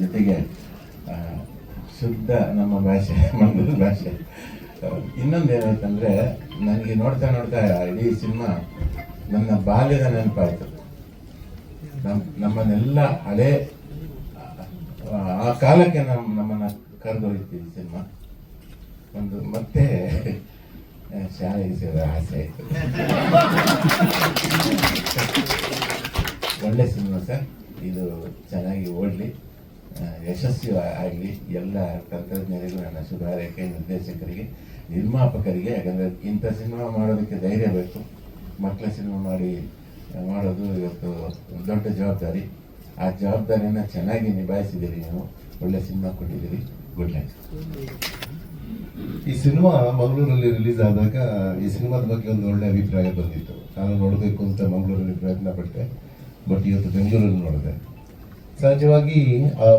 ಜೊತೆಗೆ ಶುದ್ಧ ನಮ್ಮ ಭಾಷೆ ಮಂಗಳೂರು ಭಾಷೆ. ಇನ್ನೊಂದು ಏನಂತಂದ್ರೆ ನನಗೆ ನೋಡ್ತಾ ನೋಡ್ತಾ ಇಡೀ ಸಿನಿಮಾ ನನ್ನ ಬಾಲ್ಯದ ನೆನಪಾಯ್ತು. ನಮ್ಮ ನಮ್ಮನ್ನೆಲ್ಲ ಹಳೆ ಆ, ಕಾಲಕ್ಕೆ ನಮ್ಮ ನಮ್ಮನ್ನ ಕರೆದೊಯ್ತು ಈ ಸಿನಿಮಾ. ಒಂದು ಮತ್ತೆ ಶಾಲೆ ಶಾಲೆಗೆ ಸೇರೋ ಆಸೆ ಆಯ್ತು. ಒಳ್ಳೆ ಸಿನಿಮಾ ಸರ್. ಇದು ಚೆನ್ನಾಗಿ ಓಡಲಿ. ಯಶಸ್ವಿ ಆಗಲಿ ಎಲ್ಲ ತಂತ್ರಜ್ಞರಿಗೂ ಶುಭಾರೈಕೆ ನಿರ್ದೇಶಕರಿಗೆ, ನಿರ್ಮಾಪಕರಿಗೆ, ಯಾಕಂದರೆ ಇಂಥ ಸಿನಿಮಾ ಮಾಡೋದಕ್ಕೆ ಧೈರ್ಯ ಬೇಕು. ಮಕ್ಕಳ ಸಿನಿಮಾ ಮಾಡಿ ಮಾಡೋದು ಇವತ್ತು ದೊಡ್ಡ ಜವಾಬ್ದಾರಿ. ಆ ಜವಾಬ್ದಾರಿಯನ್ನು ಚೆನ್ನಾಗಿ ನಿಭಾಯಿಸಿದ್ದೀರಿ ನೀವು. ಒಳ್ಳೆ ಸಿನಿಮಾ ಕೊಟ್ಟಿದ್ದೀರಿ. ಗುಡ್ ಲಕ್ ಈ ಸಿನಿಮಾ ಮಂಗಳೂರಲ್ಲಿ ರಿಲೀಸ್ ಆದಾಗ, ಈ ಸಿನಿಮಾದ ಬಗ್ಗೆ ಒಂದು ಒಳ್ಳೆ ಅಭಿಪ್ರಾಯ ಬಂದಿತ್ತು. ನಾನು ನೋಡಬೇಕು ಅಂತ ಮಂಗಳೂರಲ್ಲಿ ಪ್ರಯತ್ನ ಪಟ್ಟೆ. ಬಟ್ ಇವತ್ತು ಬೆಂಗಳೂರಲ್ಲಿ ನೋಡಿದೆ. ಸಹಜವಾಗಿ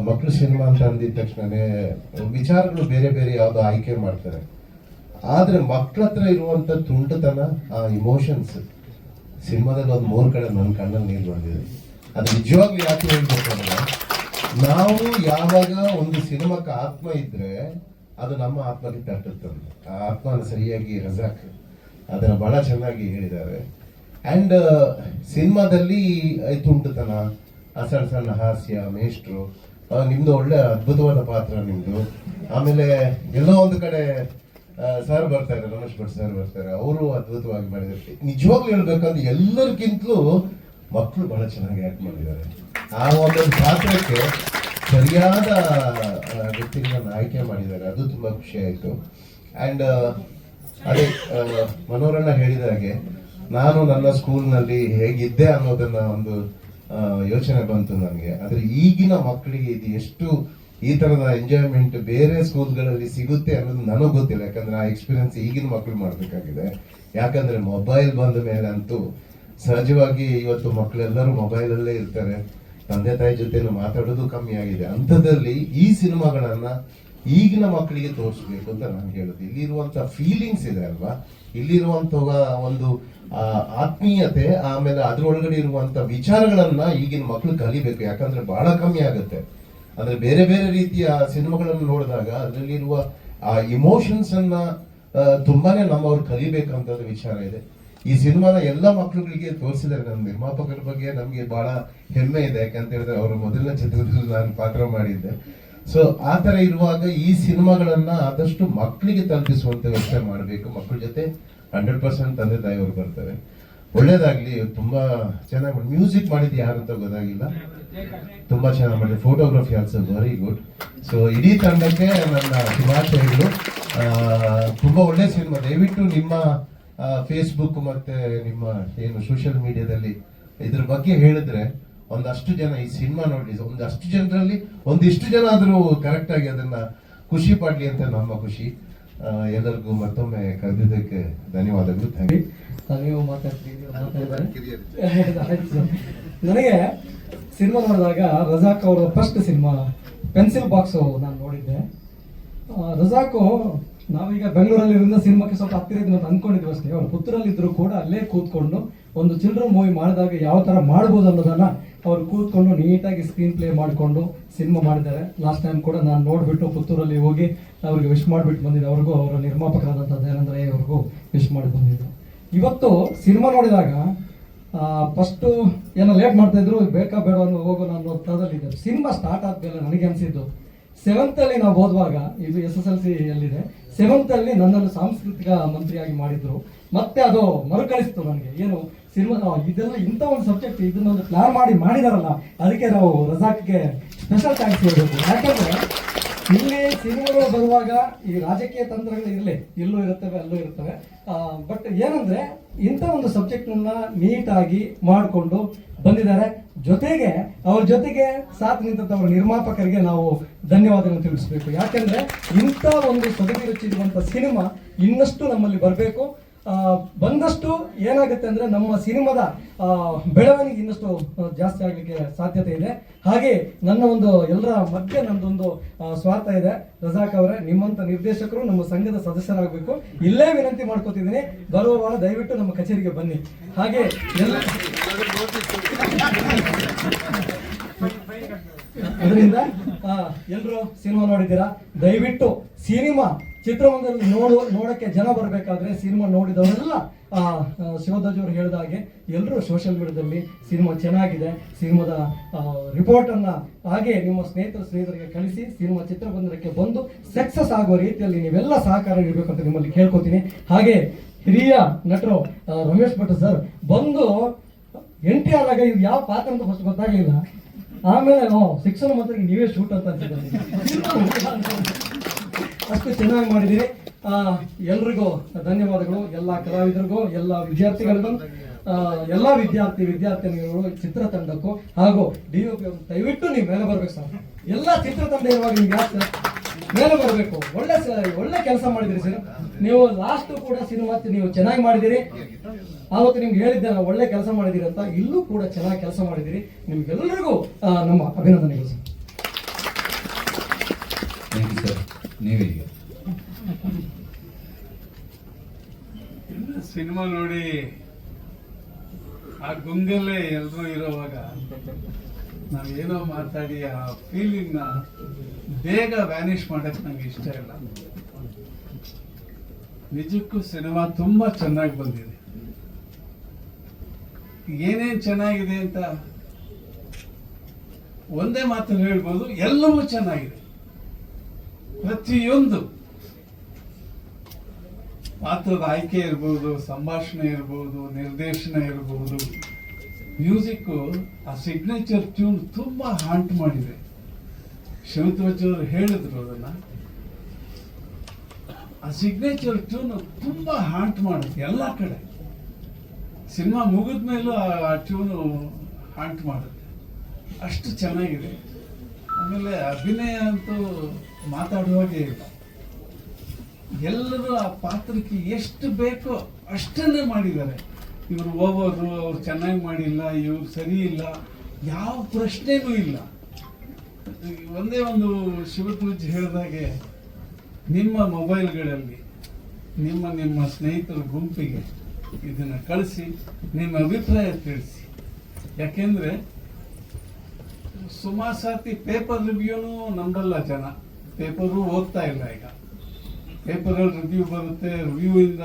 ಮಕ್ಕಳು ಸಿನಿಮಾ ಅಂತ ಅಂದಿದ ತಕ್ಷಣವೇ ವಿಚಾರಗಳು ಬೇರೆ ಬೇರೆ ಯಾವ್ದು ಆಯ್ಕೆ ಮಾಡ್ತಾರೆ. ಆದರೆ ಮಕ್ಕಳ ಹತ್ರ ಇರುವಂತ ತುಂಟತನ, ಆ ಇಮೋಷನ್ಸ್ ಸಿನಿಮಾದಲ್ಲಿ ಒಂದು ಮೂರು ಕಡೆ ನನ್ನ ಕಣ್ಣಲ್ಲಿ ನೀರು ಬಂದಿದೆ. ಅದು ನಿಜವಾಗ್ಲೂ ಯಾಕೆ ಹೇಳ್ಬೇಕಂದ್ರೆ ನಾವು ಯಾವಾಗ ಒಂದು ಸಿನಿಮಾಕ್ಕೆ ಆತ್ಮ ಇದ್ರೆ, ಅದು ನಮ್ಮ ಆತ್ಮಕ್ಕೆ ತಟ್ಟುತ್ತೆ ಆ ಆತ್ಮನ ಸರಿಯಾಗಿ ರಜಾಕ್, ಅದನ್ನು ಬಹಳ ಚೆನ್ನಾಗಿ ಹೇಳಿದ್ದಾರೆ. ಅಂಡ್ ಸಿನಿಮಾದಲ್ಲಿ ತುಂಟತನ ಆ ಸಣ್ಣ ಸಣ್ಣ ಹಾಸ್ಯ, ಮೇಷ್ಟ್ರು ನಿಮ್ದು ಒಳ್ಳೆ ಅದ್ಭುತವಾದ ಪಾತ್ರ ನಿಮ್ದು. ಆಮೇಲೆ ಎಲ್ಲೋ ಒಂದು ಕಡೆ ಸರ್ ಬರ್ತಾರೆ, ರಮೇಶ್ ಭಟ್ ಸರ್ ಬರ್ತಾರೆ, ಅವರು ಅದ್ಭುತವಾಗಿ ಮಾಡಿದ್ದಾರೆ. ನಿಜವಾಗ್ಲೂ ಹೇಳ್ಬೇಕಂದ್ರೆ ಎಲ್ಲರಿಗಿಂತಲೂ ಮಕ್ಕಳು ಬಹಳ ಚೆನ್ನಾಗಿ ಆಕ್ಟ್ ಮಾಡಿದ್ದಾರೆ. ಆ ಒಂದೊಂದು ಪಾತ್ರಕ್ಕೆ ಸರಿಯಾದ ವ್ಯಕ್ತಿಗಳನ್ನು ಆಯ್ಕೆ ಮಾಡಿದ್ದಾರೆ. ಅದು ತುಂಬಾ ಖುಷಿ ಆಯ್ತು. ಅಂಡ್ ಅದೇ ಮನೋರಣ್ಣ ಹೇಳಿದ ಹಾಗೆ, ನಾನು ನನ್ನ ಸ್ಕೂಲ್ನಲ್ಲಿ ಹೇಗಿದ್ದೆ ಅನ್ನೋದನ್ನ ಒಂದು ಯೋಚನೆ ಬಂತು ನನಗೆ ಆದರೆ ಈಗಿನ ಮಕ್ಕಳಿಗೆ ಇದು ಎಷ್ಟು ಈ ಥರದ ಎಂಜಾಯ್ಮೆಂಟ್ ಬೇರೆ ಸ್ಕೂಲ್ಗಳಲ್ಲಿ ಸಿಗುತ್ತೆ ಅನ್ನೋದು ನನಗೆ ಗೊತ್ತಿಲ್ಲ. ಯಾಕಂದ್ರೆ ಆ ಎಕ್ಸ್ಪೀರಿಯನ್ಸ್ ಈಗಿನ ಮಕ್ಕಳು ಮಾಡಬೇಕಾಗಿದೆ. ಯಾಕಂದ್ರೆ ಮೊಬೈಲ್ ಬಂದ ಮೇಲೆ ಅಂತೂ ಸಹಜವಾಗಿ ಇವತ್ತು ಮಕ್ಕಳೆಲ್ಲರೂ ಮೊಬೈಲಲ್ಲೇ ಇರ್ತಾರೆ. ತಂದೆ ತಾಯಿ ಜೊತೆ ಮಾತಾಡೋದು ಕಮ್ಮಿ ಆಗಿದೆ. ಅಂಥದ್ರಲ್ಲಿ ಈ ಸಿನಿಮಾಗಳನ್ನು ಈಗಿನ ಮಕ್ಕಳಿಗೆ ತೋರಿಸ್ಬೇಕು ಅಂತ ನಾನು ಹೇಳೋದು. ಇಲ್ಲಿರುವಂಥ ಫೀಲಿಂಗ್ಸ್ ಇದೆ ಅಲ್ವಾ? ಇಲ್ಲಿರುವಂಥ ಒಂದು ಆತ್ಮೀಯತೆ, ಆಮೇಲೆ ಅದ್ರೊಳಗಡೆ ಇರುವಂತ ವಿಚಾರಗಳನ್ನ ಈಗಿನ ಮಕ್ಕಳು ಕಲಿಬೇಕು. ಯಾಕಂದ್ರೆ ಬಹಳ ಕಮ್ಮಿ ಆಗುತ್ತೆ. ಅಂದ್ರೆ ಬೇರೆ ಬೇರೆ ರೀತಿಯ ಸಿನಿಮಾಗಳನ್ನು ನೋಡಿದಾಗ ಅದರಲ್ಲಿರುವ ಆ ಇಮೋಷನ್ಸ್ ಅನ್ನ ತುಂಬಾನೇ ನಮ್ಮವ್ರು ಕಲಿಬೇಕಂತ ವಿಚಾರ ಇದೆ. ಈ ಸಿನಿಮಾನ ಎಲ್ಲ ಮಕ್ಕಳುಗಳಿಗೆ ತೋರಿಸಿದ್ದಾರೆ. ನಮ್ಮ ನಿರ್ಮಾಪಕರ ಬಗ್ಗೆ ನಮ್ಗೆ ಬಹಳ ಹೆಮ್ಮೆ ಇದೆ. ಯಾಕಂತ ಹೇಳಿದ್ರೆ ಅವರ ಮೊದಲನೇ ಚಿತ್ರದಲ್ಲಿ ನಾನು ಪಾತ್ರ ಮಾಡಿದ್ದೆ. ಸೊ ಆ ತರ ಇರುವಾಗ ಈ ಸಿನಿಮಾಗಳನ್ನ ಆದಷ್ಟು ಮಕ್ಕಳಿಗೆ ತಲುಪಿಸುವಂತ ವ್ಯವಸ್ಥೆ ಮಾಡಬೇಕು ಮಕ್ಕಳ ಜೊತೆ. ಹಂಡ್ರೆಡ್ ಪರ್ಸೆಂಟ್ ತಂದೆ ತಾಯಿಯವರು ಬರ್ತಾರೆ. ಒಳ್ಳೇದಾಗ್ಲಿ, ತುಂಬಾ ಚೆನ್ನಾಗಿ ಮ್ಯೂಸಿಕ್ ಮಾಡಿದ್ದು ಯಾರು ಅಂತ ಗೊತ್ತಾಗಿಲ್ಲ. ತುಂಬಾ ಚೆನ್ನಾಗಿ ಮಾಡಿ. Photography also very good so ಇಡೀ ತಂಡಕ್ಕೆ ನನ್ನ ಶುಭಾಶಯಗಳು. ತುಂಬಾ ಒಳ್ಳೆ ಸಿನಿಮಾ. ದಯವಿಟ್ಟು ನಿಮ್ಮ ಫೇಸ್ಬುಕ್ ಮತ್ತೆ ನಿಮ್ಮ ಏನು ಸೋಷಿಯಲ್ ಮೀಡಿಯಾದಲ್ಲಿ ಇದ್ರ ಬಗ್ಗೆ ಹೇಳಿದ್ರೆ ಒಂದಷ್ಟು ಜನ ಈ ಸಿನಿಮಾ ನೋಡಿ ಒಂದಷ್ಟು ಜನರಲ್ಲಿ ಒಂದಿಷ್ಟು ಜನ ಆದರೂ ಕರೆಕ್ಟ್ ಆಗಿ ಅದನ್ನ ಖುಷಿ ಪಡ್ಲಿ ಅಂತ ನಮ್ಮ ಖುಷಿ. ಎಲ್ಲರಿಗೂ ಮತ್ತೊಮ್ಮೆ ಕರೆದಿದ್ದಕ್ಕೆ ಧನ್ಯವಾದಗಳು. Thank you. ನನಗೆ ಸಿನಿಮಾ ನೋಡಿದಾಗ ರಜಾಕ್ ಅವರ ಫಸ್ಟ್ ಸಿನಿಮಾ ಪೆನ್ಸಿಲ್ ಬಾಕ್ಸ್ ನಾನು ನೋಡಿದ್ದೆ. ರಜಾಕು ನಾವೀಗ ಬೆಂಗಳೂರಲ್ಲಿರೋದ್ರಿಂದ ಸಿನಿಮಾಕ್ಕೆ ಸ್ವಲ್ಪ ಹತ್ತಿರ ಇದ್ವಿ ಅಂತ ಅನ್ಕೊಂಡಿದ್ವಿ ಅಷ್ಟೇ. ಅವ್ರು ಪುತ್ತೂರಲ್ಲಿ ಇದ್ರು ಕೂಡ ಅಲ್ಲೇ ಕೂತ್ಕೊಂಡು ಒಂದು ಚಿಲ್ಡ್ರನ್ ಮೂವಿ ಮಾಡಿದಾಗ ಯಾವ ತರ ಮಾಡ್ಬೋದು ಅನ್ನೋದನ್ನ ಅವ್ರು ಕೂತ್ಕೊಂಡು ನೀಟಾಗಿ ಸ್ಕ್ರೀನ್ ಪ್ಲೇ ಮಾಡಿಕೊಂಡು ಸಿನಿಮಾ ಮಾಡಿದ್ದಾರೆ. ಲಾಸ್ಟ್ ಟೈಮ್ ಕೂಡ ನಾನು ನೋಡಿಬಿಟ್ಟು ಪುತ್ತೂರಲ್ಲಿ ಹೋಗಿ ಅವ್ರಿಗೆ ವಿಶ್ ಮಾಡಿಬಿಟ್ಟು ಬಂದಿದ್ದೆ. ಅವ್ರಿಗೂ ಅವರ ನಿರ್ಮಾಪಕರಾದಂಥ ದಯಾನಂದ ರೈ ಅವ್ರಿಗೂ ವಿಶ್ ಮಾಡಿ ಬಂದಿದ್ದು. ಇವತ್ತು ಸಿನಿಮಾ ನೋಡಿದಾಗ ಫಸ್ಟು ಏನೋ ಲೇಟ್ ಮಾಡ್ತಾ ಇದ್ರು, ಬೇಕಾ ಬೇಡ ಅನ್ನೋ ಹೋಗೋ ನಾನು ತರದಲ್ಲಿದ್ದೆ ಸಿನಿಮಾ ಸ್ಟಾರ್ಟ್ ಆದ್ಮೇಲೆ ನನಗೆ ಅನಿಸಿದ್ದು ಸೆವೆಂತ್ ಅಲ್ಲಿ ನಾವು ಓದುವಾಗ ಇದು ಎಸ್ ಎಸ್ ಎಲ್ ಸಿ ಅಲ್ಲಿದೆ ಸೆವೆಂತ್ ಅಲ್ಲಿ ನನ್ನನ್ನು ಸಾಂಸ್ಕೃತಿಕ ಮಂತ್ರಿಯಾಗಿ ಮಾಡಿದ್ರು. ಮತ್ತೆ ಅದು ಮರುಕಳಿಸ್ತು ನನಗೆ. ಏನು ಸಿನಿಮಾ ಇದೆಲ್ಲ ಇಂಥ ಒಂದು ಸಬ್ಜೆಕ್ಟ್ ಇದನ್ನೊಂದು ಪ್ಲಾನ್ ಮಾಡಿ ಮಾಡಿದಾರಲ್ಲ, ಅದಕ್ಕೆ ನಾವು ರಜಾಕ್ಗೆ ಸ್ಪೆಷಲ್ ಥ್ಯಾಂಕ್ಸ್ ಹೇಳಬೇಕು. ಯಾಕಂದ್ರೆ, ಇಲ್ಲಿ ಸಿನಿಮಾಗಳು ಬರುವಾಗ ಈ ರಾಜಕೀಯ ತಂತ್ರಗಳು ಇರಲಿ ಎಲ್ಲೂ ಇರುತ್ತವೆ, ಅಲ್ಲೂ ಇರುತ್ತವೆ. ಬಟ್ ಏನಂದ್ರೆ, ಇಂಥ ಒಂದು ಸಬ್ಜೆಕ್ಟ್ ನೀಟಾಗಿ ಮಾಡಿಕೊಂಡು ಬಂದಿದ್ದಾರೆ. ಜೊತೆಗೆ, ಅವ್ರ ಜೊತೆಗೆ ಸಾಥ್ ನಿಂತಂತ ನಿರ್ಮಾಪಕರಿಗೆ ನಾವು ಧನ್ಯವಾದಗಳನ್ನು ತಿಳಿಸ್ಬೇಕು. ಯಾಕಂದ್ರೆ, ಇಂಥ ಒಂದು ಸದಗಿ ರುಚಿರುವಂತ ಸಿನಿಮಾ ಇನ್ನಷ್ಟು ನಮ್ಮಲ್ಲಿ ಬರಬೇಕು. ಬಂದಷ್ಟು ಏನಾಗುತ್ತೆ ಅಂದ್ರೆ ನಮ್ಮ ಸಿನಿಮಾದ ಬೆಳವಣಿಗೆ ಇನ್ನಷ್ಟು ಜಾಸ್ತಿ ಆಗಲಿಕ್ಕೆ ಸಾಧ್ಯತೆ ಇದೆ. ಹಾಗೆ ನನ್ನ ಒಂದು ಎಲ್ಲರ ಮಧ್ಯೆ ನಂದೊಂದು ಸ್ವಾರ್ಥ ಇದೆ. ರಜಾಕ್ ಅವರೇ, ನಿಮ್ಮಂತ ನಿರ್ದೇಶಕರು ನಮ್ಮ ಸಂಘದ ಸದಸ್ಯರಾಗಬೇಕು. ಇಲ್ಲೇ ವಿನಂತಿ ಮಾಡ್ಕೋತಿದ್ದೀನಿ. ಬರುವ ವಾರ ದಯವಿಟ್ಟು ನಮ್ಮ ಕಚೇರಿಗೆ ಬನ್ನಿ. ಹಾಗೆ ಎಲ್ಲ ಅದರಿಂದ ಎಲ್ಲರೂ ಸಿನಿಮಾ ನೋಡಿದ್ದೀರಾ? ದಯವಿಟ್ಟು ಸಿನಿಮಾ ಚಿತ್ರಮಂದಿರದಲ್ಲಿ ನೋಡುವ ನೋಡಕ್ಕೆ ಜನ ಬರಬೇಕಾದ್ರೆ ಸಿನಿಮಾ ನೋಡಿದವರೆಲ್ಲ ಶಿವಧ್ವಜ್ ಅವರು ಹೇಳಿದ ಹಾಗೆ ಎಲ್ಲರೂ ಸೋಷಿಯಲ್ ಮೀಡಿಯಾದಲ್ಲಿ ಸಿನಿಮಾ ಚೆನ್ನಾಗಿದೆ, ಸಿನಿಮಾದ ರಿಪೋರ್ಟ್ ಅನ್ನ ಹಾಗೆ ನಿಮ್ಮ ಸ್ನೇಹಿತರ, ಸ್ನೇಹಿತರಿಗೆ ಕಳಿಸಿ ಸಿನಿಮಾ ಚಿತ್ರಮಂದಿರಕ್ಕೆ ಬಂದು ಸಕ್ಸಸ್ ಆಗುವ ರೀತಿಯಲ್ಲಿ ನೀವೆಲ್ಲ ಸಹಕಾರ ನೀಡಬೇಕು ಅಂತ ನಿಮ್ಮಲ್ಲಿ ಕೇಳ್ಕೊತೀನಿ. ಹಾಗೆ ಹಿರಿಯ ನಟರು ರಮೇಶ್ ಭಟ್ ಸರ್ ಬಂದು ಎಂಟ್ರಿ ಆಗ ಇದು ಯಾವ ಪಾತ್ರ ಅಂತ ಫಸ್ಟ್ ಗೊತ್ತಾಗಲಿಲ್ಲ. ಆಮೇಲೆ ಶಿಕ್ಷಣ ಮಾತ್ರ ನೀವೇ ಶೂಟ್ ಅಂತ ಅನ್ಸಿದ್ದಾರೆ ಅಷ್ಟು ಚೆನ್ನಾಗಿ ಮಾಡಿದ್ದೀರಿ. ಎಲ್ರಿಗೂ ಧನ್ಯವಾದಗಳು, ಎಲ್ಲ ಕಲಾವಿದರಿಗೂ, ಎಲ್ಲ ವಿದ್ಯಾರ್ಥಿಗಳಿಗೂ ಎಲ್ಲ ವಿದ್ಯಾರ್ಥಿ ವಿದ್ಯಾರ್ಥಿನಿಗಳು ಚಿತ್ರತಂಡಕ್ಕೂ ಹಾಗೂ ಡಿ ಒ ಪಿ ದಯವಿಟ್ಟು ನೀವು ಮೇಲೆ ಬರಬೇಕು ಸರ್. ಎಲ್ಲ ಚಿತ್ರತಂಡ ಇರುವಾಗ ನಿಮ್ಗೆ ಯಾಕೆ? ಮೇಲೆ ಬರಬೇಕು. ಒಳ್ಳೆ ಒಳ್ಳೆ ಕೆಲಸ ಮಾಡಿದಿರಿ ಸರ್. ನೀವು ಲಾಸ್ಟ್ ಕೂಡ ಸಿನಿಮಾ ನೀವು ಚೆನ್ನಾಗಿ ಮಾಡಿದಿರಿ ಆವತ್ತು ನಿಮ್ಗೆ ಹೇಳಿದ್ದೆ ನಾವು ಒಳ್ಳೆ ಕೆಲಸ ಮಾಡಿದಿರಿ ಅಂತ. ಇಲ್ಲೂ ಕೂಡ ಚೆನ್ನಾಗಿ ಕೆಲಸ ಮಾಡಿದಿರಿ ನಿಮ್ಗೆಲ್ಲರಿಗೂ ನಮ್ಮ ಅಭಿನಂದನೆಗಳು ಯು ಸರ್ ನೀವೇ ಸಿನಿಮಾ ನೋಡಿ ಆ ಗುಂಗಲ್ಲೇ ಎಲ್ಲರೂ ಇರೋವಾಗ ಏನೋ ಮಾತಾಡಿ ಆ ಫೀಲಿಂಗ್ನ ಬೇಗ ವ್ಯಾನಿಷ್ ಮಾಡಕ್ ನಂಗೆ ಇಷ್ಟ ಇಲ್ಲ. ನಿಜಕ್ಕೂ ಸಿನಿಮಾ ತುಂಬಾ ಚೆನ್ನಾಗಿ ಬಂದಿದೆ. ಏನೇನು ಚೆನ್ನಾಗಿದೆ ಅಂತ ಒಂದೇ ಮಾತನ್ನು ಹೇಳ್ಬೋದು, ಎಲ್ಲವೂ ಚೆನ್ನಾಗಿದೆ. ಪ್ರತಿಯೊಂದು ಪಾತ್ರದ ಆಯ್ಕೆ ಇರ್ಬೋದು, ಸಂಭಾಷಣೆ ಇರ್ಬೋದು, ನಿರ್ದೇಶನ ಇರ್ಬೋದು. ಮ್ಯೂಸಿಕ್ ಆ ಸಿಗ್ನೇಚರ್ ಟ್ಯೂನ್ ತುಂಬಾ ಹಾಂಟ್ ಮಾಡಿದೆ. ಶಿವಧ್ವಜ್ ಅವರು ಹೇಳಿದ್ರು ಅದನ್ನ. ಆ ಸಿಗ್ನೇಚರ್ ಟ್ಯೂನ್ ತುಂಬಾ ಹಾಂಟ್ ಮಾಡುತ್ತೆ ಎಲ್ಲ ಕಡೆ. ಸಿನಿಮಾ ಮುಗಿದ ಮೇಲೂ ಆ ಟ್ಯೂನು ಹಾಂಟ್ ಮಾಡುತ್ತೆ. ಅಷ್ಟು ಚೆನ್ನಾಗಿದೆ. ಆಮೇಲೆ ಅಭಿನಯ ಅಂತೂ ಮಾತಾಡುವಾಗೆ ಇಲ್ಲ. ಎಲ್ಲರೂ ಆ ಪಾತ್ರಕ್ಕೆ ಎಷ್ಟು ಬೇಕೋ ಅಷ್ಟನ್ನೇ ಮಾಡಿದ್ದಾರೆ. ಇವರು ಓವರು ಅವ್ರು ಚೆನ್ನಾಗಿ ಮಾಡಿಲ್ಲ, ಇವ್ರು ಸರಿ ಇಲ್ಲ, ಯಾವ ಪ್ರಶ್ನೆನೂ ಇಲ್ಲ. ಒಂದೇ ಒಂದು ಶಿವಪೂಜೆ ಹೇಳಿದಾಗೆ ನಿಮ್ಮ ಮೊಬೈಲ್ಗಳಲ್ಲಿ, ನಿಮ್ಮ ನಿಮ್ಮ ಸ್ನೇಹಿತರ ಗುಂಪಿಗೆ ಇದನ್ನು ಕಳಿಸಿ, ನಿಮ್ಮ ಅಭಿಪ್ರಾಯ ತಿಳಿಸಿ. ಯಾಕೆಂದ್ರೆ ಸುಮಾರು ಸರ್ತಿ ಪೇಪರ್ ರಿವ್ಯೂನು ನಂಬಲ್ಲ ಜನ. ಪೇಪರು ಓದ್ತಾ ಇಲ್ಲ ಈಗ. ಪೇಪರಲ್ಲಿ ರಿವ್ಯೂ ಬರುತ್ತೆ. ರಿವ್ಯೂ ಇಂದ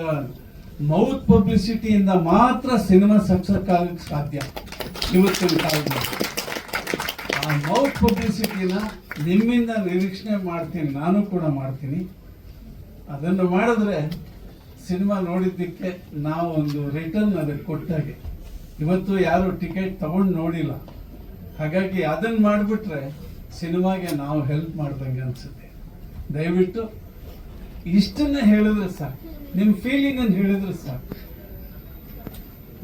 ಮೌತ್ ಪಬ್ಲಿಸಿಟಿಯಿಂದ ಮಾತ್ರ ಸಿನಿಮಾ ಸಕ್ಸಸ್ ಆಗಕ್ಕೆ ಸಾಧ್ಯ. ಇವತ್ತಿನ ಕಾಲದಲ್ಲಿ. ಆ ಮೌತ್ ಪಬ್ಲಿಸಿಟಿನ ನಿಮ್ಮಿಂದ ನಿರೀಕ್ಷಣೆ ಮಾಡ್ತೀನಿ, ನಾನು ಕೂಡ ಮಾಡ್ತೀನಿ. ಅದನ್ನು ಮಾಡಿದ್ರೆ ಸಿನಿಮಾ ನೋಡಿದ್ದಕ್ಕೆ ನಾವು ಒಂದು ರಿಟರ್ನ್ ಅದಕ್ಕೆ ಕೊಟ್ಟಾಗೆ. ಇವತ್ತು ಯಾರು ಟಿಕೆಟ್ ತಗೊಂಡು ನೋಡಿಲ್ಲ. ಹಾಗಾಗಿ ಅದನ್ನ ಮಾಡಿಬಿಟ್ರೆ ಸಿನಿಮಾಗೆ ನಾವು ಹೆಲ್ಪ್ ಮಾಡ್ದಂಗೆ ಅನ್ಸುತ್ತೆ. ದಯವಿಟ್ಟು ಇಷ್ಟನ್ನ ಹೇಳಿದ್ರೆ ಸಾಕು. ನಿಮ್ಮ ಫೀಲಿಂಗ್ ಅನ್ನು ಹೇಳಿದ್ರೆ ಸಾಕು.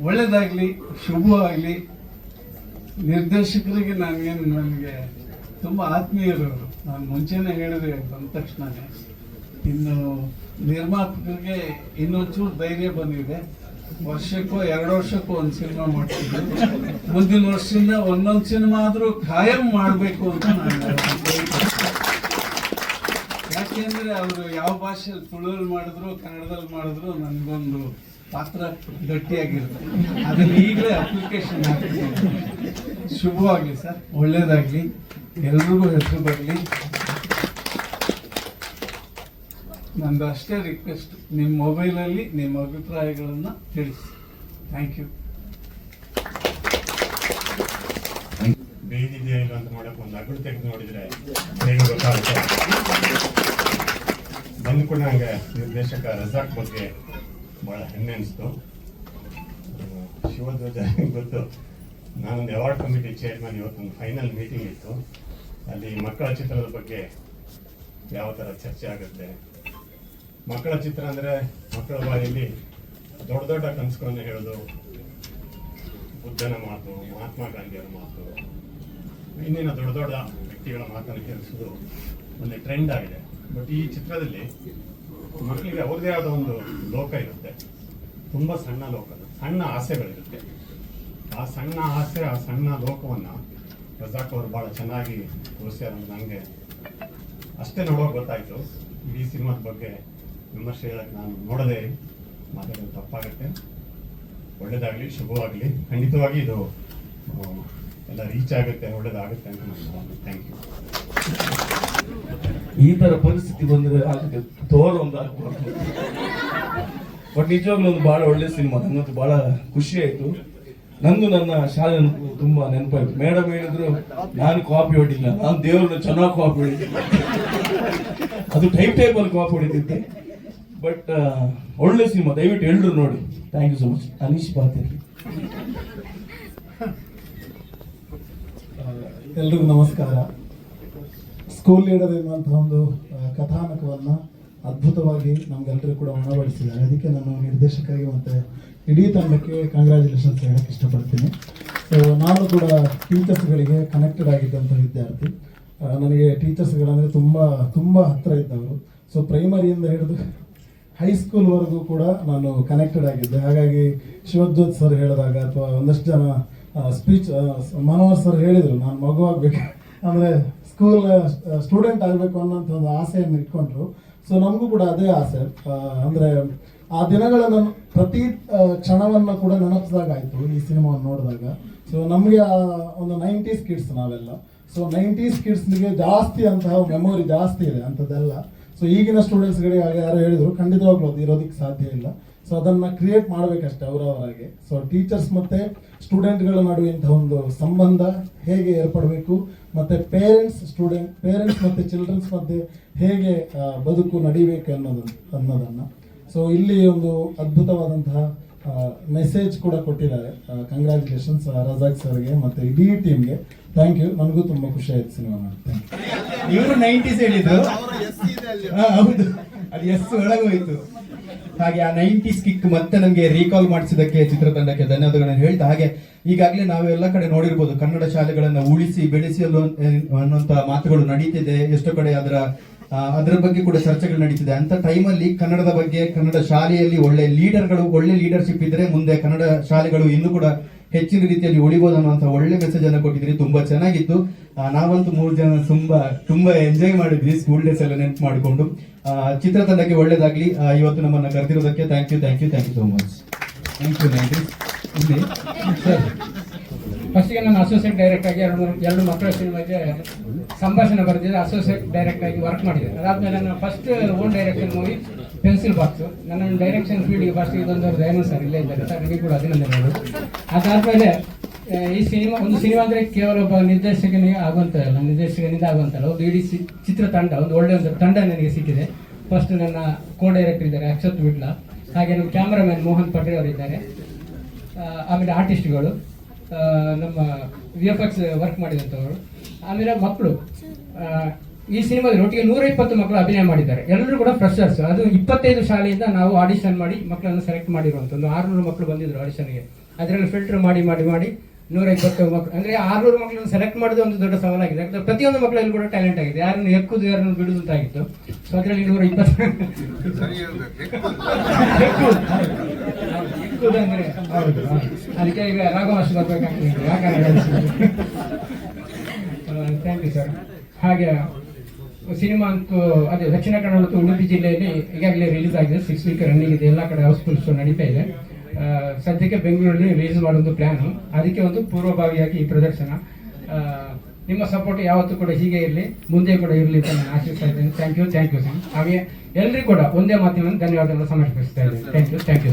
ಒಳ್ಳೇದಾಗ್ಲಿ, ಶುಭವಾಗಲಿ. ನಿರ್ದೇಶಕರಿಗೆ ನಾನೇನು ನನಗೆ ತುಂಬ ಆತ್ಮೀಯರು. ನಾನು ಮುಂಚೆನೆ ಹೇಳಿದೆ ಬಂದ ತಕ್ಷಣನೇ. ಇನ್ನು ನಿರ್ಮಾಪಕರಿಗೆ ಇನ್ನೊಂಚೂರು ಧೈರ್ಯ ಬಂದಿದೆ. ವರ್ಷಕ್ಕೋ, ಎರಡು ವರ್ಷಕ್ಕೂ ಒಂದು ಸಿನಿಮಾ ಮಾಡ್ತಿದ್ದೆ. ಮುಂದಿನ ವರ್ಷದಿಂದ ಒಂದೊಂದು ಸಿನಿಮಾ ಆದರೂ ಖಾಯಂ ಮಾಡಬೇಕು ಅಂತ ನಾನು ಯಾಕೆಂದರೆ ಅವರು ಯಾವ ಭಾಷೆಯಲ್ಲಿ ತುಳುವಲ್ಲಿ ಮಾಡಿದ್ರು, ಕನ್ನಡದಲ್ಲಿ ಮಾಡಿದ್ರು, ನನಗೊಂದು ಪಾತ್ರ ಗಟ್ಟಿಯಾಗಿರುತ್ತೆ. ಅದನ್ನು ಈಗಲೇ ಅಪ್ಲಿಕೇಶನ್ ಹಾಕ್ತೀನಿ. ಶುಭವಾಗಲಿ ಸರ್, ಒಳ್ಳೇದಾಗಲಿ. ಎಲ್ರಿಗೂ ಹೆಸರು ಬರಲಿ. ನಂದು ಅಷ್ಟೇ ರಿಕ್ವೆಸ್ಟ್ ನಿಮ್ಮ ಮೊಬೈಲಲ್ಲಿ ನಿಮ್ಮ ಅಭಿಪ್ರಾಯಗಳನ್ನು ತಿಳಿಸಿ. ಥ್ಯಾಂಕ್ ಯು ಬೇಯ್ದಿದೆಯಾ ಇಲ್ಲ ಅಂತ ಮಾಡಕ್ಕೆ ಒಂದು ತೆಗೆದು ನೋಡಿದ್ರೆ ಬಂದ ಕೂಡ ನಿರ್ದೇಶಕ ರಜಾಕ್ ಬಗ್ಗೆ ಬಹಳ ಹೆಮ್ಮೆ ಅನಿಸ್ತು. ಶಿವಧ್ವಜ ಗೊತ್ತು? ನಾನೊಂದು ಅವಾರ್ಡ್ ಕಮಿಟಿ ಚೇರ್ಮನ್ ಇವತ್ತೊಂದು ಫೈನಲ್ ಮೀಟಿಂಗ್ ಇತ್ತು. ಅಲ್ಲಿ ಮಕ್ಕಳ ಚಿತ್ರದ ಬಗ್ಗೆ ಯಾವ ಥರ ಚರ್ಚೆ ಆಗುತ್ತೆ? ಮಕ್ಕಳ ಚಿತ್ರ ಅಂದರೆ ಮಕ್ಕಳ ಬಾಯಲ್ಲಿ ದೊಡ್ಡ ದೊಡ್ಡ ಕನಸುಗಳನ್ನು ಹೇಳೋದು ಬುದ್ಧನ ಮಾತು ಮಹಾತ್ಮ ಗಾಂಧಿಯವರ ಮಾತು ಇನ್ನಿನ ದೊಡ್ಡ ದೊಡ್ಡ ವ್ಯಕ್ತಿಗಳ ಮಾತನ್ನು ಕೇಳಿಸೋದು ಒಂದು ಟ್ರೆಂಡ್ ಆಗಿದೆ. ಬಟ್ ಈ ಚಿತ್ರದಲ್ಲಿ ಮಕ್ಕಳಿಗೆ ಅವ್ರದೇ ಆದ ಒಂದು ಲೋಕ ಇರುತ್ತೆ. ತುಂಬ ಸಣ್ಣ ಲೋಕ. ಸಣ್ಣ ಆಸೆಗಳಿರುತ್ತೆ. ಆ ಸಣ್ಣ ಆಸೆ, ಆ ಸಣ್ಣ ಲೋಕವನ್ನು ರಜಾಕ್ ಅವರು ಬಹಳ ಚೆನ್ನಾಗಿ ತೋರಿಸ್ಯಾರ ನನಗೆ ಅಷ್ಟೇ ನೋಡೋಕೆ ಗೊತ್ತಾಯ್ತು. ಈ ಸಿನಿಮಾದ ಬಗ್ಗೆ ವಿಮರ್ಶೆ ಹೇಳಕ್ಕೆ ನಾನು ನೋಡದೆ ಮಾತಾಡೋದು ತಪ್ಪಾಗುತ್ತೆ. ಒಳ್ಳೇದಾಗಲಿ, ಶುಭವಾಗಲಿ. ಖಂಡಿತವಾಗಿ ಇದು ಎಲ್ಲ ರೀಚ್ ಆಗುತ್ತೆ, ಒಳ್ಳೇದಾಗುತ್ತೆ ಅಂತ ನಾನು ಥ್ಯಾಂಕ್ ಯು ಈ ಥರ ಪರಿಸ್ಥಿತಿ ಬಂದ್ರೆ ಆಗುತ್ತೆ. ತೋರ ಒಂದು ಬಟ್ ನಿಜವಾಗ್ಲೂ ಒಂದು ಬಹಳ ಒಳ್ಳೆ ಸಿನಿಮಾ. ನಂಗಂತೂ ಬಹಳ ಖುಷಿ ಆಯ್ತು. ನಂದು ನನ್ನ ಶಾಲೆ ತುಂಬ ನೆನಪಾಯ್ತು. ಮೇಡಮ್ ಹೇಳಿದ್ರು, ನಾನು ಕಾಪಿ ಹೊಡಿಲ್ಲ ನಾನು ದೇವ್ರನ್ನ ಚೆನ್ನಾಗಿ ಕಾಪಿ ಹೊಡಿದ್ದೆ ಅದು ಟೈಪ್ ಟೈಪಲ್ಲಿ ಕಾಪಿ ಹೊಡಿತಿದ್ದೆ ಬಟ್ ಒಳ್ಳೆ ಸಿನಿಮಾ, ದಯವಿಟ್ಟು ಎಲ್ರು ನೋಡಿ. Thank you so much Anish ಪಾತ್ರ. ಎಲ್ರಿಗೂ ನಮಸ್ಕಾರ. ಸ್ಕೂಲ್ ಲೀಡರ್ ಎನ್ನುವಂತಹ ಒಂದು ಕಥಾನಕವನ್ನು ಅದ್ಭುತವಾಗಿ ನಮ್ಗೆಲ್ಲರಿಗೂ ಕೂಡ ಉಣಬಡಿಸಿದ್ದಾರೆ ಅದಕ್ಕೆ ನಾನು ನಿರ್ದೇಶಕರಿಗೆ ಮತ್ತೆ ಇಡೀ ತಂಡಕ್ಕೆ ಕಂಗ್ರ್ಯಾಚುಲೇಷನ್ಸ್ ಹೇಳಕ್ಕೆ ಇಷ್ಟಪಡ್ತೀನಿ. ಸೊ ನಾನು ಕೂಡ ಟೀಚರ್ಸ್ಗಳಿಗೆ ಕನೆಕ್ಟೆಡ್ ಆಗಿದ್ದಂಥ ವಿದ್ಯಾರ್ಥಿ. ನನಗೆ ಟೀಚರ್ಸ್ಗಳಂದರೆ ತುಂಬ ತುಂಬ ಹತ್ತಿರ ಇದ್ದವರು. ಸೊ ಪ್ರೈಮರಿಯಿಂದ ಹಿಡಿದು ಹೈಸ್ಕೂಲ್ವರೆಗೂ ಕೂಡ ನಾನು ಕನೆಕ್ಟೆಡ್ ಆಗಿದ್ದೆ. ಹಾಗಾಗಿ ಶಿವಜ್ಯೋತ್ ಸರ್ ಹೇಳಿದಾಗ ಅಥವಾ ಒಂದಷ್ಟು ಜನ ಸ್ಪೀಚ್ ಮನೋಹರ್ ಸರ್ ಹೇಳಿದರು ನಾನು ಮಗು ಆಗಬೇಕು. ಅಂದರೆ ಸ್ಕೂಲ್ ಸ್ಟೂಡೆಂಟ್ ಆಗಬೇಕು ಅನ್ನೋಂಥ ಒಂದು ಆಸೆಯನ್ನು ಇಟ್ಕೊಂಡ್ರು. ಸೊ ನಮಗೂ ಕೂಡ ಅದೇ ಆಸೆ. ಆ, ಅಂದ್ರೆ ಆ ದಿನಗಳನ್ನು ಪ್ರತಿ ಕ್ಷಣವನ್ನು ಕೂಡ ನೆನಪಿಸಿದಾಗಾಯಿತು ಈ ಸಿನಿಮಾವನ್ನು ನೋಡಿದಾಗ. ಸೊ ನಮಗೆ ಒಂದು ನೈಂಟೀಸ್ ಕಿಡ್ಸ್ ನಾವೆಲ್ಲ. ಸೊ ನೈಂಟೀಸ್ ಕಿಡ್ಸ್ಗೆ ಜಾಸ್ತಿ ಅಂತಹ ಮೆಮೊರಿ ಜಾಸ್ತಿ ಇದೆ ಅಂಥದ್ದೆಲ್ಲ. ಸೊ ಈಗಿನ ಸ್ಟೂಡೆಂಟ್ಸ್ಗಳಿಗೆ ಹಾಗೆ ಯಾರು ಹೇಳಿದ್ರು ಖಂಡಿತವಾಗ್ಲೂ ಅದು ಇರೋದಕ್ಕೆ ಸಾಧ್ಯ ಇಲ್ಲ. ಸೊ ಅದನ್ನ ಕ್ರಿಯೇಟ್ ಮಾಡಬೇಕಷ್ಟೇ ಅವರವರಾಗೆ. ಸೊ ಟೀಚರ್ಸ್ ಮತ್ತೆ ಸ್ಟೂಡೆಂಟ್ಗಳ ನಡುವೆ ಇಂತಹ ಒಂದು ಸಂಬಂಧ ಹೇಗೆ ಏರ್ಪಡಬೇಕು ಮತ್ತೆ ಪೇರೆಂಟ್ಸ್ ಸ್ಟೂಡೆಂಟ್ ಪೇರೆಂಟ್ಸ್ ಮತ್ತೆ ಚಿಲ್ಡ್ರನ್ಸ್ ಮಧ್ಯೆ ಹೇಗೆ ಬದುಕು ನಡಿಬೇಕು ಅನ್ನೋದು ಅನ್ನೋದನ್ನು. ಸೊ ಇಲ್ಲಿ ಒಂದು ಅದ್ಭುತವಾದಂತಹ ಮೆಸೇಜ್ ಕೂಡ ಕೊಟ್ಟಿದ್ದಾರೆ. ಕಂಗ್ರ್ಯಾಚುಲೇಷನ್ಸ್ ರಜಾಕ್ ಸರ್ಗೆ ಮತ್ತೆ ಇಡೀ ಟೀಮ್ಗೆ ಥ್ಯಾಂಕ್ ಯು ನನಗೂ ತುಂಬಾ ಖುಷಿ ಆಯಿತು ಸಿನಿಮಾ ನೋಡಿ ಥ್ಯಾಂಕ್ ಯು ಇವರು ನೈಂಟೀಸ್ ಹೇಳಿದ್ರು ಹಾ, ಹೌದು. ಅದು ಎಸ್ ಒಳಗೋಯ್ತು ಹಾಗೆ ಆ ನೈಂಟೀಸ್ ಕಿಕ್ ಮತ್ತೆ ನಮಗೆ ರೀಕಾಲ್ ಮಾಡಿಸಿದಕ್ಕೆ ಚಿತ್ರತಂಡಕ್ಕೆ ಧನ್ಯವಾದಗಳನ್ನು ಹೇಳ್ತಾ, ಹಾಗೆ ಈಗಾಗಲೇ ನಾವು ಎಲ್ಲ ಕಡೆ ನೋಡಿರ್ಬೋದು, ಕನ್ನಡ ಶಾಲೆಗಳನ್ನು ಉಳಿಸಿ, ಬೆಳೆಸಿ ಅನ್ನುವಂಥ ಮಾತುಗಳು ನಡೀತಿದೆ. ಎಷ್ಟೋ ಕಡೆ ಅದರ ಅದರ ಬಗ್ಗೆ ಕೂಡ ಚರ್ಚೆಗಳು ನಡೀತಿದೆ. ಅಂತ ಟೈಮಲ್ಲಿ ಕನ್ನಡದ ಬಗ್ಗೆ, ಕನ್ನಡ ಶಾಲೆಯಲ್ಲಿ ಒಳ್ಳೆ ಲೀಡರ್ಗಳು ಒಳ್ಳೆ ಲೀಡರ್ಶಿಪ್ ಇದ್ರೆ ಮುಂದೆ ಕನ್ನಡ ಶಾಲೆಗಳು ಇನ್ನೂ ಕೂಡ ಹೆಚ್ಚಿನ ರೀತಿಯಲ್ಲಿ ಉಳಿಬೋದು ಅನ್ನುವಂಥ ಒಳ್ಳೆ ಮೆಸೇಜ್ ಅನ್ನು ಕೊಟ್ಟಿದ್ರಿ ತುಂಬಾ ಚೆನ್ನಾಗಿತ್ತು. ನಾವಂತೂ ಮೂರು ಜನ ತುಂಬಾ ತುಂಬಾ ಎಂಜಾಯ್ ಮಾಡಿದ್ವಿ ಸ್ಕೂಲ್ ಡೇಸ್ ಎಲ್ಲ ನೆನಪು ಮಾಡಿಕೊಂಡು. ಚಿತ್ರತಂಡಕ್ಕೆ ಒಳ್ಳೇದಾಗ್ಲಿ. ಇವತ್ತು ನಮ್ಮನ್ನ ಕರೆದಿರೋದಕ್ಕೆ thank you thank you thank you so much thank you ಇಲ್ಲಿ. ಫಸ್ಟಿಗೆ ನಾನು ಅಸೋಸಿಯೇಟ್ ಡೈರೆಕ್ಟ್ ಆಗಿ ಎರಡು ಎರಡು ಮಕ್ಕಳ ಸಿನಿಮಾಗೆ ಸಂಭಾಷಣೆ ಬರೆದಿದ್ದೆ ಅಸೋಸಿಯೇಟ್ ಡೈರೆಕ್ಟ್ ಆಗಿ ವರ್ಕ್ ಮಾಡಿದೆ. ಅದಾದ್ಮೇಲೆ ನಾನು first own direction movie pencil box ನನ್ನ ಡೈರೆಕ್ಷನ್ ಫೀಲ್ಡ್ಗೆ ಫಸ್ಟ್ ಇದೊಂದು ದಯಾನಂದ್ ಸರ್ ಇಲ್ಲೇ ಇದ್ದಾರೆ. ಸರ್ ನಿಮಗೆ ಕೂಡ ಅಭಿನಂದನೆಗಳು. ಅದಾದ್ಮೇಲೆ ಈ ಸಿನಿಮಾ ಒಂದು ಸಿನಿಮಾ ಅಂದ್ರೆ ಕೇವಲ ಒಬ್ಬ ನಿರ್ದೇಶಕನಿಗೆ ಆಗುವಂತಲ್ಲ ನಿರ್ದೇಶಕನಿಂದ ಆಗುವಂತಲ್ಲ. ಒಂದು ಇಡೀ ಚಿತ್ರ ತಂಡ ಒಂದು ಒಳ್ಳೆ ಒಂದು ತಂಡ ನನಗೆ ಸಿಕ್ಕಿದೆ. ಫಸ್ಟ್ ನನ್ನ ಕೋ ಡೈರೆಕ್ಟರ್ ಇದ್ದಾರೆ, ಅಕ್ಷತ್ ವಿಟ್ಲ. ಹಾಗೆ ನಮ್ಮ ಕ್ಯಾಮ್ರಾಮನ್ ಮೋಹನ್ ಪಟೇಲ್ ಅವರಿದ್ದಾರೆ. ಆಮೇಲೆ ಆರ್ಟಿಸ್ಟ್ಗಳು ನಮ್ಮ ವಿ ಎಫ್ ಎಕ್ಸ್ ವರ್ಕ್ ಮಾಡಿದಂಥವರು. ಆಮೇಲೆ ಮಕ್ಕಳು ಈ ಸಿನಿಮಾದಲ್ಲಿ ಒಟ್ಟಿಗೆ ನೂರ ಇಪ್ಪತ್ತು ಮಕ್ಕಳು ಅಭಿನಯ ಮಾಡಿದ್ದಾರೆ. ಎಲ್ಲರೂ ಕೂಡ ಫ್ರೆಶರ್ಸ್ ಅದು ಇಪ್ಪತ್ತೈದು ಶಾಲೆಯಿಂದ ನಾವು ಆಡಿಷನ್ ಮಾಡಿ ಮಕ್ಕಳನ್ನು ಸೆಲೆಕ್ಟ್ ಮಾಡಿರುವಂಥ ಒಂದು ಆರುನೂರು ಮಕ್ಕಳು ಬಂದಿದ್ರು ಆಡಿಷನ್ಗೆ ಅದರಲ್ಲಿ ಫಿಲ್ಟರ್ ಮಾಡಿ ಮಾಡಿ ಮಾಡಿ ನೂರ ಇಪ್ಪತ್ತು ಮಕ್ಕಳು ಅಂದ್ರೆ ಆರ್ನೂರು ಮಕ್ಕಳನ್ನು ಸೆಲೆಕ್ಟ್ ಮಾಡೋದು ಒಂದು ದೊಡ್ಡ ಸವಾಲಾಗಿದೆ. ಯಾಕಂದ್ರೆ ಪ್ರತಿಯೊಂದು ಮಕ್ಕಳಲ್ಲಿ ಕೂಡ ಟ್ಯಾಲೆಂಟ್ ಆಗಿದೆ. ಯಾರನ್ನು ಎಕ್ಕುದು ಯಾರನ್ನು ಬಿಡುದು ಅಂತ ಆಗಿತ್ತು ಸೊ ಅದರಲ್ಲಿ ನೂರ ಇಪ್ಪತ್ತು ಎಕ್ಕುದು. ಎಕ್ಕುದು ಅಂದ್ರೆ ಹೌದು. ಅದಕ್ಕೆ ಈಗ ರಾಘವಾಸ್ ಬರ್ಬೇಕಾಗ್ತದೆ. ಯಾಕಂದ್ರೆ ಥ್ಯಾಂಕ್ ಯು ಸರ್ ಹಾಗೆ ಸಿನಿಮಾ ಅಂತೂ ಅದೇ ದಕ್ಷಿಣ ಕನ್ನಡ ಮತ್ತು ಉಡುಪಿ ಜಿಲ್ಲೆಯಲ್ಲಿ ಈಗಾಗಲೇ ರಿಲೀಸ್ ಆಗಿದೆ. ಸಿಕ್ಸ್ ವೀಕ್ ರನ್ನಿಂಗ್ ಇದೆ. ಎಲ್ಲ ಕಡೆ ಹೌಸ್ಫುಲ್ ಶೋ ನಡೀತಾ ಇದೆ. ಸದ್ಯಕ್ಕೆ ಬೆಂಗಳೂರಲ್ಲಿ ರಿಲೀಸ್ ಮಾಡೋದು ಪ್ಲ್ಯಾನು ಅದಕ್ಕೆ ಒಂದು ಪೂರ್ವಭಾವಿಯಾಗಿ ಈ ಪ್ರದರ್ಶನ. ನಿಮ್ಮ ಸಪೋರ್ಟ್ ಯಾವತ್ತೂ ಕೂಡ ಹೀಗೆ ಇರಲಿ, ಮುಂದೆ ಕೂಡ ಇರಲಿ ಅಂತ ನಾನು ಆಶಿಸ್ತಾ ಇದ್ದೇನೆ. Thank you thank you sir ಹಾಗೆ ಎಲ್ಲರಿಗೂ ಕೂಡ ಒಂದೇ ಮಾತಿನ ಧನ್ಯವಾದಗಳನ್ನು ಸಮರ್ಪಿಸ್ತಾ ಇದ್ದೇನೆ. Thank you thank you